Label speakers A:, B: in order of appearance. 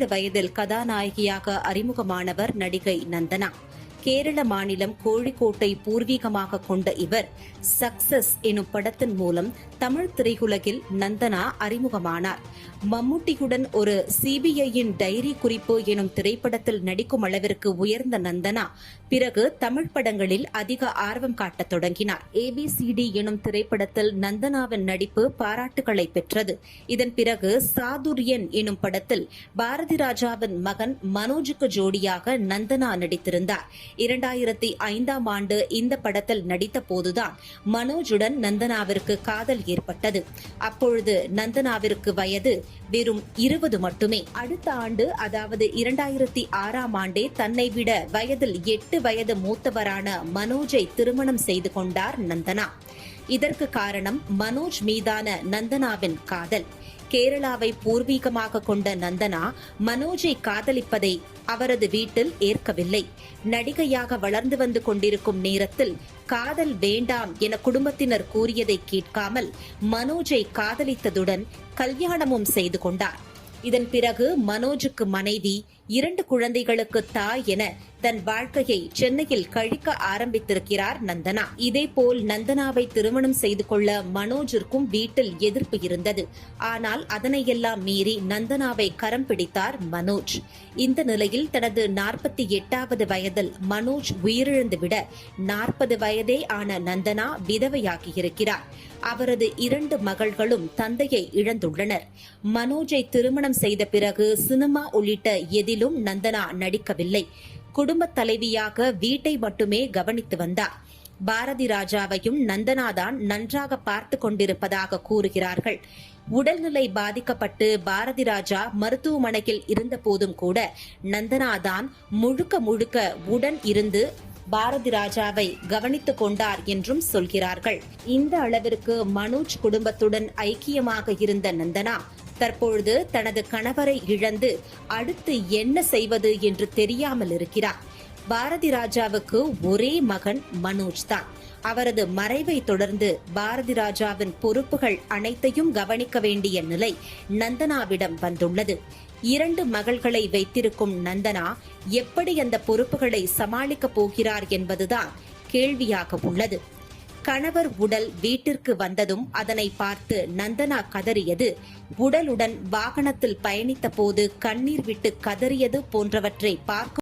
A: பதினேழு வயதில் கதாநாயகியாக அறிமுகமானவர் நடிகை நந்தனா. கேரள மாநிலம் கோழிக்கோட்டை பூர்வீகமாக கொண்ட இவர் சக்சஸ் எனும் படத்தின் மூலம் தமிழ் திரையுலகில் நந்தனா அறிமுகமானார். மம்முட்டியுடன் ஒரு சிபிஐயின் டைரி குறிப்பு எனும் திரைப்படத்தில் நடிக்கும் அளவிற்கு உயர்ந்த நந்தனா பிறகு தமிழ் படங்களில் அதிக ஆர்வம் காட்டத் தொடங்கினார். ஏபிசிடி எனும் திரைப்படத்தில் நந்தனாவின் நடிப்பு பாராட்டுகளை பெற்றது. இதன் பிறகு சாதுரியன் எனும் படத்தில் பாரதி ராஜாவின் மகன் மனோஜுக்கு ஜோடியாக நந்தனா நடித்திருந்தார். இரண்டாயிரத்தி ஐந்தாம் ஆண்டு இந்த படத்தில் நடித்த போதுதான் மனோஜுடன் நந்தனாவிற்கு காதல் ஏற்பட்டது. அப்பொழுது நந்தனாவிற்கு வயது வெறும் இருபது மட்டுமே. அடுத்த ஆண்டு அதாவது இரண்டாயிரத்தி ஆறாம் ஆண்டே தன்னை விட வயதில் எட்டு வயது மூத்தவரான மனோஜை திருமணம் செய்து கொண்டார் நந்தனா. இதற்கு காரணம் மனோஜ் மீதான நந்தனாவின் காதல். கேரளாவை பூர்வீகமாக கொண்ட நந்தனா மனோஜை காதலிப்பதை அவரது வீட்டில் ஏற்கவில்லை. நடிகையாக வளர்ந்து வந்து கொண்டிருக்கும் நேரத்தில் காதல் வேண்டாம் என குடும்பத்தினர் கூறியதை கேட்காமல் மனோஜை காதலித்ததுடன் கல்யாணமும் செய்து கொண்டார். இதன் பிறகு மனோஜுக்கு மனைவி இரண்டு குழந்தைகளுக்கு தாய் என தன் வாழ்க்கையை சென்னையில் கழிக்க ஆரம்பித்திருக்கிறார் நந்தனா. இதேபோல் நந்தனாவை திருமணம் செய்து கொள்ள மனோஜிற்கும் வீட்டில் எதிர்ப்பு இருந்தது. ஆனால் அதனையெல்லாம் மீறி நந்தனாவை கரம் பிடித்தார் மனோஜ். இந்த நிலையில் தனது நாற்பத்தி எட்டாவது வயதில் மனோஜ் உயிரிழந்துவிட நாற்பது வயதே ஆன நந்தனா விதவையாகியிருக்கிறார். அவரது இரண்டு மகள்களும் தந்தையை இழந்துள்ளனர். மனோஜை திருமணம் செய்த பிறகு சினிமா உள்ளிட்ட எதிலும் நந்தனா நடிக்கவில்லை. குடும்பத் தலைவியாக வீட்டை மட்டுமே கவனித்து வந்தார். பாரதி ராஜாவையும் நந்தனாதான் நன்றாக பார்த்து கொண்டிருப்பதாக கூறுகிறார்கள். உடல்நிலை பாதிக்கப்பட்டு பாரதி ராஜா மருத்துவமனையில் இருந்த போதும் கூட நந்தனாதான் முழுக்க முழுக்க உடன் இருந்து பாரதி ராஜாவை கவனித்துக் கொண்டார் என்றும் சொல்கிறார்கள். இந்த அளவிற்கு மனோஜ் குடும்பத்துடன் ஐக்கியமாக இருந்த நந்தனா தற்பொழுது தனது கணவரை இழந்து அடுத்து என்ன செய்வது என்று தெரியாமல் இருக்கிறார். பாரதி ராஜாவுக்கு ஒரே மகன் மனோஜ் தான் அவரது மறைவை தொடர்ந்து பாரதி ராஜாவின் பொறுப்புகள் அனைத்தையும் கவனிக்க வேண்டிய நிலை நந்தனாவிடம் வந்துள்ளது. இரண்டு மகள்களை வைத்திருக்கும் நந்தனா எப்படி அந்த பொறுப்புகளை சமாளிக்கப் போகிறார் என்பதுதான் கேள்வியாக உள்ளது. கணவர் உடல் வீட்டிற்கு வந்ததும் அதனை பார்த்து நந்தனா கதறியது. உடலுடன் வாகனத்தில் பயணித்த போது கண்ணீர் விட்டு கதறியது போன்றவற்றை பார்க்க